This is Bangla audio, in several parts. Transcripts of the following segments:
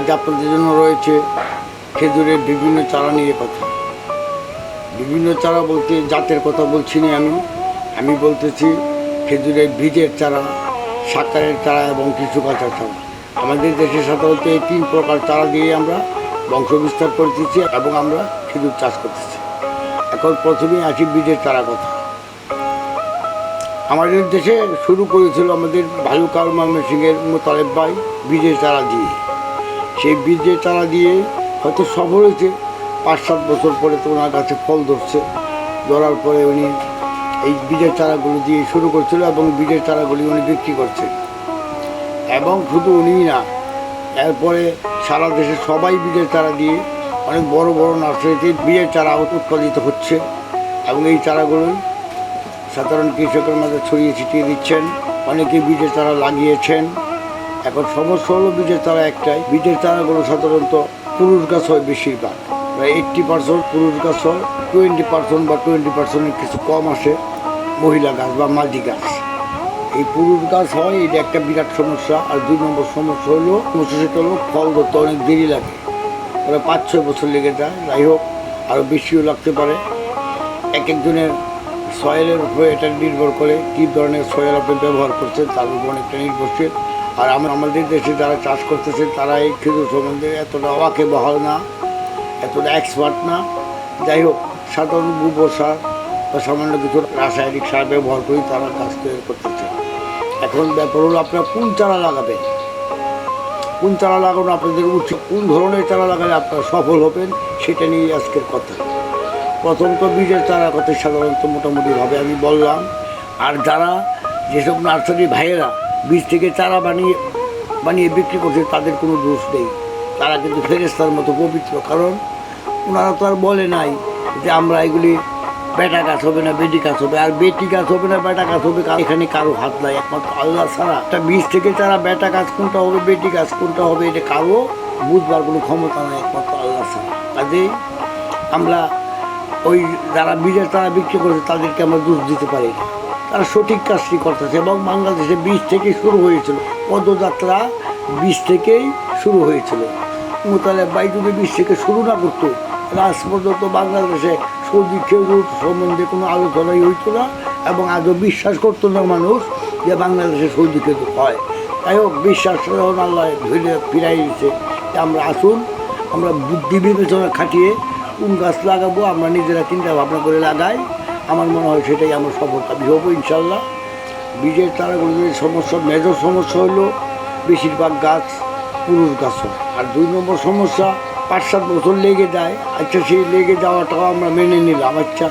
আজ আপনাদের জন্য রয়েছে, খেজুরের বিভিন্ন চারা নিয়ে কথা। বিভিন্ন চারা বলতে জাতের কথা বলছি না আমি। আমি বলতেছি খেজুরের বীজের চারা, সাকারের চারা এবং কিছু কাঁচা চারা। আমাদের দেশে সাধারণত এই তিন প্রকার চারা দিয়ে আমরা বংশ বিস্তার করতেছি এবং আমরা খেজুর চাষ করতেছি। এখন প্রথমে আসি বীজের চারা কথা। আমাদের দেশে শুরু করেছিল আমাদের ভালুকার ময়মনসিংহের মোতালেব ভাই বীজের চারা দিয়ে। সেই বীজের চারা দিয়ে হয়তো সফল হয়েছে। পাঁচ সাত বছর পরে তো ওনার কাছে ফল ধরছে। ধরার পরে উনি এই বীজের চারাগুলো দিয়ে শুরু করছিল এবং বীজের চারাগুলি উনি বিক্রি করছে। এবং শুধু উনি না, এরপরে সারা দেশে সবাই বীজের চারা দিয়ে অনেক বড় বড় নার্সারিতে বীজের চারা উৎপাদিত হচ্ছে এবং এই চারাগুলোই সাধারণ কৃষকের মাঝে ছড়িয়ে ছিটিয়ে দিচ্ছেন। অনেকে বীজের চারা লাগিয়েছেন। এখন সমস্যা হলো বীজের চারা একটাই। বীজের চারাগুলো সাধারণত পুরুষ গাছ হয় বেশিরভাগ। প্রায় এইট্টি পার্সেন্ট পুরুষ গাছ হয় টোয়েন্টি পার্সেন্ট বা টোয়েন্টি পার্সেন্টের কিছু কম আসে মহিলা গাছ বা মাঝি গাছ। এই পুরুষ গাছ হয়, এটা একটা বিরাট সমস্যা। আর দুই নম্বর সমস্যা হলো সমস্যা সেটা হলো ফল ধরতে অনেক দেরি লাগে। প্রায় পাঁচ ছয় বছর লেগে যায়। যাই হোক আরও বেশিও লাগতে পারে। এক একজনের সয়েলের উপরে এটা নির্ভর করে কী ধরনের সয়েল আপনি ব্যবহার করছেন, তার উপর অনেকটা নির্ভরশীল। আর আমরা আমাদের দেশে যারা চাষ করতেছে তারা এই খেজুর সম্বন্ধে এতটা অবাকে বহাল না, এতটা এক্সপার্ট না। যাই হোক, সাধারণ গোবর সার বা সামান্য কিছু রাসায়নিক সার ব্যবহার করেই তারা গাছ তৈরি করতেছে। এখন ব্যাপার হলো আপনারা কোন চারা লাগাবেন? কোন চারা লাগানো আপনাদের উচিত? কোন ধরনের চারা লাগালে আপনারা সফল হবেন? সেটা নিয়ে আজকের কথা। প্রথম তো বীজের চারা কথা সাধারণত মোটামুটিভাবে আমি বললাম। আর যারা যেসব নার্সারি ভাইয়েরা বীজ থেকে চারা বানিয়ে বানিয়ে বিক্রি করছে, তাদের কোনো দোষ নেই। তারা কিন্তু ফেরেস্তার মতো পবিত্র, কারণ ওনারা তো আর বলে নাই যে আমরা এগুলি বেটা গাছ হবে না, বেটি গাছ হবে। আর বেটি গাছ হবে না, বেটা গাছ হবে এখানে কারও হাত নাই, একমাত্র আল্লাহ ছাড়া। একটা বীজ থেকে তারা বেটা গাছ কোনটা হবে, বেটি গাছ কোনটা হবে, এটা কারও বুঝবার কোনো ক্ষমতা নাই, একমাত্র আল্লাহ ছাড়া। কাজেই আমরা ওই যারা বীজের তারা বিক্রি করেছে, তাদেরকে আমরা দোষ দিতে পারি না। তারা সঠিক কাজটি করতেছে এবং বাংলাদেশে বীজ থেকে শুরু হয়েছিল। পদযাত্রা বীজ থেকেই শুরু হয়েছিল। মোতালে বাই যদি বীজ থেকে শুরু না করতো। তাহলে আজ পর্যন্ত বাংলাদেশে সৌদি খেজুর সম্বন্ধে কোনো আলোচনাই হইতো না এবং আজও বিশ্বাস করতো না মানুষ যে বাংলাদেশে সৌদি খেজুর হয়। তাই হোক, বিশ্বাস আল্লাহ ধরে ফিরাই দিচ্ছে আমরা আসুন, আমরা বুদ্ধি বিবেচনা খাটিয়ে কোন গাছ লাগাবো, আমরা নিজেরা চিন্তা ভাবনা করে লাগাই। আমার মনে হয় সেটাই আমার সফলকামী হব ইনশাল্লাহ। বীজের তারাগুলো যে সমস্যা, মেজর সমস্যা হলো বেশিরভাগ গাছ পুরুষ গাছ। আর দুই নম্বর সমস্যা, পাঁচ সাত বছর লেগে যায়। আচ্ছা সেই লেগে যাওয়াটাও আমরা মেনে নিলাম। আচ্ছা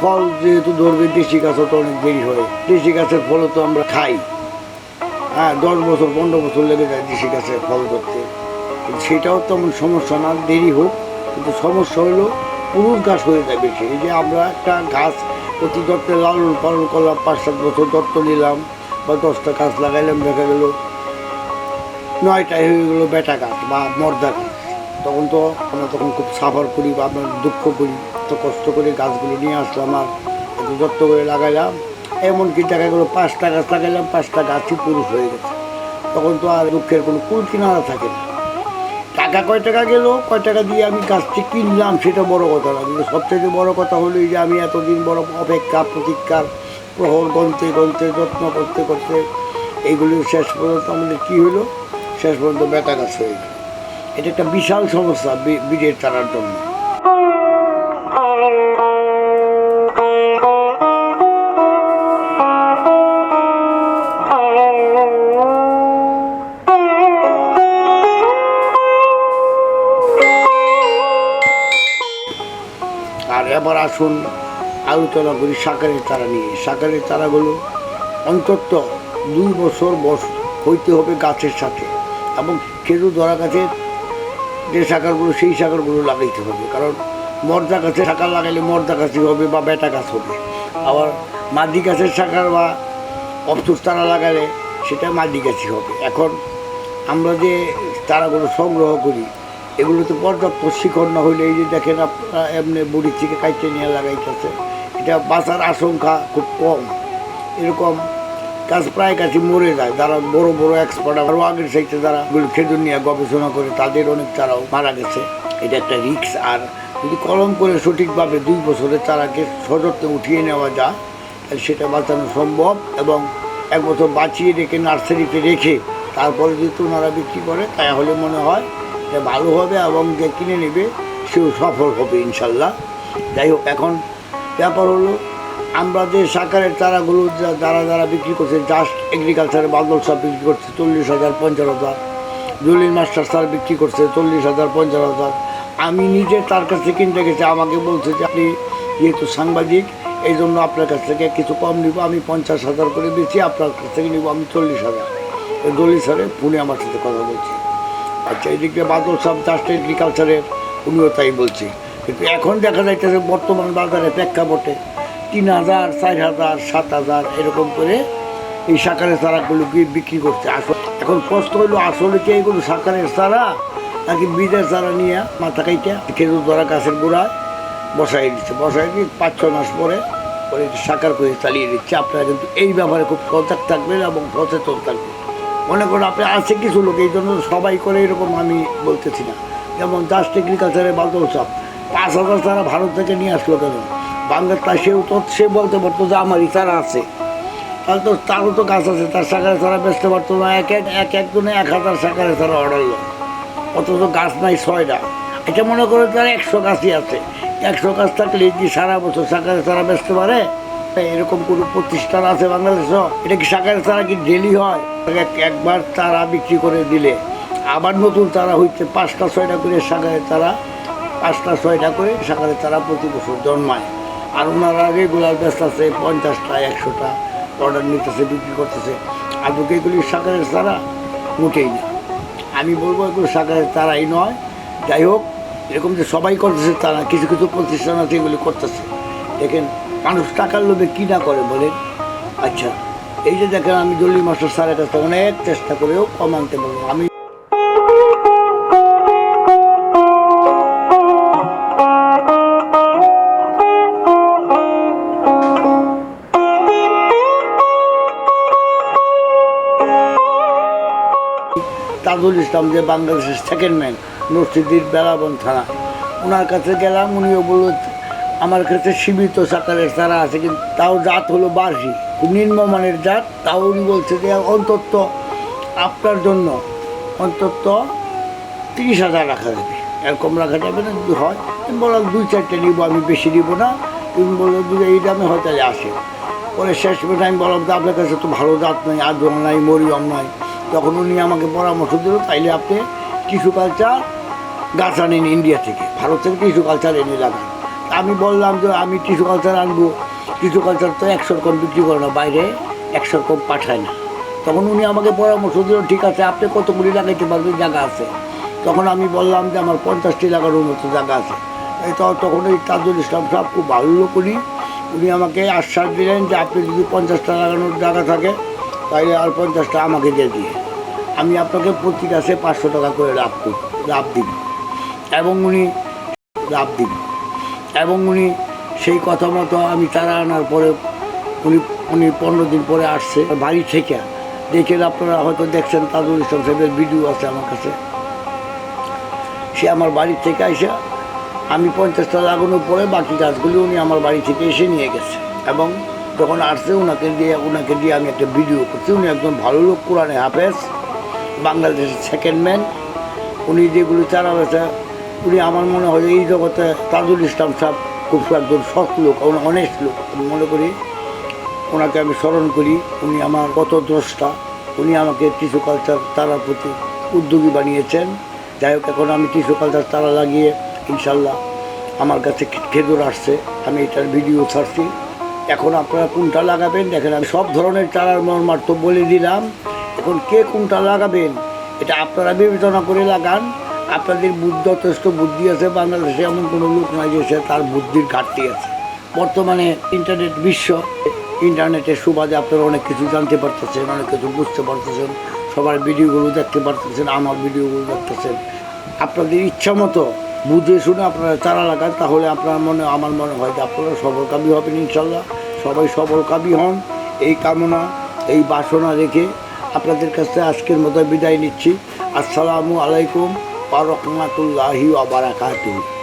ফল যেহেতু ধরবে, দেশি গাছও তো অনেক দেরি হয়। দেশি গাছের ফলও তো আমরা খাই। হ্যাঁ দশ বছর, পনেরো বছর লেগে যায় দেশি গাছের ফল ধরতে। সেটাও তেমন সমস্যা না, দেরি হোক। কিন্তু সমস্যা হলো পুরুষ গাছ হয়ে যায় বেশি। এই যে আমরা একটা গাছ অতি যত্নে লালন পালন করলাম, পাঁচ সাত বছর যত্ন নিলাম, বা দশটা গাছ লাগাইলাম, দেখা গেল নয়টায় হয়ে গেলো বেটা গাছ বা মর্দা গাছ। তখন তো আমরা তখন খুব সাফার করি বা আমরা দুঃখ করি, তো কষ্ট করে গাছগুলো নিয়ে আসলাম আর একটু যত্ন করে লাগাইলাম। এমনকি দেখা গেলো পাঁচটা গাছ লাগাইলাম, পাঁচটা গাছই পুরুষ হয়ে গেছে। তখন তো আর দুঃখের কোনো কুল কিনারা থাকে না। টাকা কয় টাকা গেল? কয় টাকা দিয়ে আমি গাছটি কিনলাম? সেটা বড় কথা না। কিন্তু সবথেকে বড় কথা হলো এই যে আমি এতদিন বড় অপেক্ষা প্রতীক্ষার প্রহর গন্তে গন্তে যত্ন করতে করতে এইগুলি শেষ পর্যন্ত আমাদের কী হলো? শেষ পর্যন্ত বেটা গাছ হয়ে গেল। এটা একটা বিশাল সমস্যা বীরের তারার জন্য। আসুন আলোচনা করি সাকারের চারা নিয়ে। সাকারের চারাগুলো অন্তত দুই বছর বস হইতে হবে গাছের সাথে। এবং খেজুর ধরা গাছের যে শাখারগুলো সেই শাখারগুলো লাগাইতে হবে। কারণ মর্দা গাছের শাখা লাগাইলে মর্দা গাছই হবে বা বেটা গাছ হবে। আবার মাদি গাছের শাখার বা অপসুস তারা লাগালে সেটা মাদি গাছই হবে। এখন আমরা যে তারাগুলো সংগ্রহ করি এগুলোতে পর্যাপ্ত শিকড় না হইলে এই যে দেখেন আপনারা এমনি বুড়ির থেকে কাইটে নিয়ে লাগাইতেছে। এটা বাঁচার আশঙ্কা খুব কম। এরকম গাছ প্রায় কাছে মরে যায়। যারা বড় বড় এক্সপার্ট আরও আগের সাইডে যারা এগুলো খেজুর নিয়ে গবেষণা করে, তাদের অনেক চারাও মারা গেছে। এটা একটা রিক্স আর যদি কলম করে সঠিকভাবে দুই বছরের চারাকে সযত্নে উঠিয়ে নেওয়া যায়, তাহলে সেটা বাঁচানো সম্ভব এবং এক বছর বাঁচিয়ে রেখে নার্সারিতে রেখে তারপরে যদি ওনারা বিক্রি করে, তাহলে মনে হয় যে ভালো হবে এবং যে কিনে নেবে, সেও সফল হবে ইনশাল্লাহ। যাই হোক, এখন ব্যাপার হলো, আমরা যে সাকারের চারাগুলো যা- যারা যারা বিক্রি করছে জাস্ট এগ্রিকালচারের বাদল সব বিক্রি করছে, চল্লিশ হাজার, পঞ্চাশ হাজার। জলিল মাস্টার স্যার বিক্রি করছে, চল্লিশ হাজার, পঞ্চাশ হাজার। আমি নিজে তার কাছ কিনতে গেছি, আমাকে বলছে যে আপনি যেহেতু সাংবাদিক, এই জন্য আপনার কাছ থেকে কিছু কম নিব, আমি পঞ্চাশ হাজার করে দিচ্ছি আপনার কাছ থেকে নিব, আমি চল্লিশ হাজার। দলিল স্যারে পুনে আমার সাথে কথা বলছি। আচ্ছা এদিকে বাদল সাহেব জাস্ট এগ্রিকালচারের উনিও তাই বলছে। কিন্তু এখন দেখা যাইতেছে বর্তমান বাজারে প্রেক্ষাপটে তিন হাজার, চার হাজার, সাত হাজার এরকম করে এই সাকারের চারাগুলোকে বিক্রি করছে। আসল এখন প্রশ্ন হইল আসলে কি এইগুলো সাকারের চারা নাকি বীজের চারা নিয়ে মাথা কাইটা? খেজুর ধরা গাছের গোড়ায় বসাই দিচ্ছে। বসাই দিয়ে পাঁচ, ছ মাস পরে পরে সাকার করে চালিয়ে দিচ্ছে। আপনারা কিন্তু এই ব্যাপারে খুব সজাগ থাকবেন এবং সচেতন থাকবেন। মনে করুন আপনি আছে কিছু লোক, এই জন্য সবাই করে এরকম আমি বলতেছি না। যেমন জাস্ট এগ্রিকালচারে বাদল সাপ পাঁচ হাজার তারা ভারত থেকে নিয়ে আসলো কেন? বাংলার তা সেও তো সে বলতে পারতো যে আমারই তারা আছে। তাহলে তো তারও তো গাছ আছে, তার শাখারে তারা বেচতে পারতো না। এক এক এক একজনে এক হাজার শাখারে তারা অর্ডার লো অথচ গাছ নাই ছয়টা। এটা মনে করে তার একশো গাছই আছে। একশো গাছ থাকলে কি সারা বছর শাখারে তারা বেচতে পারে? এরকম কোনো প্রতিষ্ঠান আছে বাংলাদেশ? এটা কি শাখারে তারা কি ডেলি হয়? একবার তারা বিক্রি করে দিলে। আবার নতুন তারা হইতে পাঁচটা, ছয়টা করে শাখারে তারা, পাঁচটা, ছয়টা করে শাখারে তারা প্রতি বছর জন্মায়। আর ওনারা রেগুলার ব্যস্ত আছে পঞ্চাশটা, একশোটা অর্ডার নিতেছে, বিক্রি করতেছে। আর তোকে এগুলি শাখারের তারা? মোটেই না। আমি বলব এগুলো শাখারের তারাই নয়। যাই হোক, এরকম যে সবাই করতেছে তারা, কিছু কিছু প্রতিষ্ঠান আছে এগুলি করতেছে। দেখেন, মানুষ টাকার লোভে কী না করে বলেন? আচ্ছা। এই যে দেখেন, আমি জল্লি মাস্টার স্যারের কাছে অনেক চেষ্টা করেও কম আনতে পারব আমি তাজুল ইসলাম যে বাংলাদেশের সেকেন্ড ম্যান নরসিদ্দির বেলাবন থানা, ওনার কাছে গেলাম, উনিও বলল আমার কাছে সীমিত সাকারের চারা আছে, কিন্তু তাও জাত হলো বার্ষিক। নিম্নমানের জাত, তাও উনি বলছে যে অন্তত আপনার জন্য অন্তত তিরিশ হাজার রাখা যাবে। এরকম রাখা যাবে না, যদি হয় বললাম দুই চারটে নিব, আমি বেশি নিব না। তুমি বলল যে এই দামে হয়তো আসে। পরে শেষ পর্যন্ত আমি বললাম যে আপনার কাছে তো ভালো জাত নাই আদম নাই, মরিয়ম নাই তখন উনি আমাকে পরামর্শ দিল, তাইলে আপনি টিস্যু কালচার গাছ আনেন ইন্ডিয়া থেকে, ভারত থেকে টিস্যু কালচার এনে লাগান। তা আমি বললাম যে আমি টিস্যু কালচার আনব। টিস্যু কালচার তো একশো রকম বিক্রি করে না, বাইরে একশো রকম পাঠায় না। তখন উনি আমাকে পরামর্শ দিল, ঠিক আছে, আপনি কত কতগুলি লাগাইতে পারবেন? জায়গা আছে। তখন আমি বললাম যে আমার পঞ্চাশটি লাগানোর মতো জায়গা আছে। তখন ওই তাজুল ইসলাম সাহেব খুব ভালো লোক উনি। উনি আমাকে আশ্বাস দিলেন যে আপনি যদি পঞ্চাশটা লাগানোর জায়গা থাকে তাহলে আর পঞ্চাশটা আমাকে দিয়ে দিয়ে আমি আপনাকে প্রতি গাছে পাঁচশো টাকা করে লাভ করি, লাভ দিন এবং উনি লাভ দিন এবং উনি সেই কথা মতো আমি তারা আনার পরে উনি উনি পনেরো দিন পরে আসছে বাড়ি থেকে। দেখে আপনারা হয়তো দেখছেন তাজুল ইসলাম সাহেবের ভিডিও আছে আমার কাছে। সে আমার বাড়ি থেকে এসে আমি পঞ্চাশ পঞ্চাশটা লাগানোর পরে বাকি গাছগুলি উনি আমার বাড়ি থেকে এসে নিয়ে গেছে। এবং যখন আসছে ওনাকে দিয়ে ওনাকে দিয়ে আমি একটা ভিডিও করছি। উনি একজন ভালো লোক, কোরআনে হাফেজ, বাংলাদেশের সেকেন্ড ম্যান উনি যেগুলো চারা বেচা উনি আমার মনে হয় এই জগতে তাজুল ইসলাম সাহেব খুব একজন সৎ লোক অনেক লোক। আমি মনে করি ওনাকে আমি স্মরণ করি, উনি আমার কত দ্রষ্টা, উনি আমাকে টিস্যু কালচার তারার প্রতি উদ্যোগী বানিয়েছেন। যাই হোক, এখন আমি টিস্যু কালচার তারা লাগিয়ে ইনশাল্লাহ আমার কাছে খেজুর আসছে। আমি এটার ভিডিও ছাড়ছি। এখন আপনারা কোনটা লাগাবেন? দেখেন, আমি সব ধরনের চারার মর্মার্থ বলে দিলাম। এখন কে কোনটা লাগাবেন? এটা আপনারা বিবেচনা করে লাগান। আপনাদের বুদ্ধি যথেষ্ট বুদ্ধি আছে, বাংলাদেশে এমন কোনো লোক নয় যে সে তার বুদ্ধির ঘাটতি আছে। বর্তমানে ইন্টারনেট বিশ্ব ইন্টারনেটের সুবাদে আপনারা অনেক কিছু জানতে পারতেছেন, অনেক কিছু বুঝতে পারতেছেন, সবার ভিডিওগুলো দেখতে পারতেছেন, আমার ভিডিওগুলো দেখতেছেন। আপনাদের ইচ্ছা মতো বুঝে শুনে আপনারা চারা লাগান, তাহলে আপনার মনে, আমার মনে হয় যে আপনারা সবলকামী হবেন ইনশাল্লাহ। সবাই সবলকামী হন। এই কামনা, এই বাসনা রেখে আপনাদের কাছে আজকের মতো বিদায় নিচ্ছি। আসসালামু আলাইকুম। রহমতুল্লাহি আবারাকাতুহ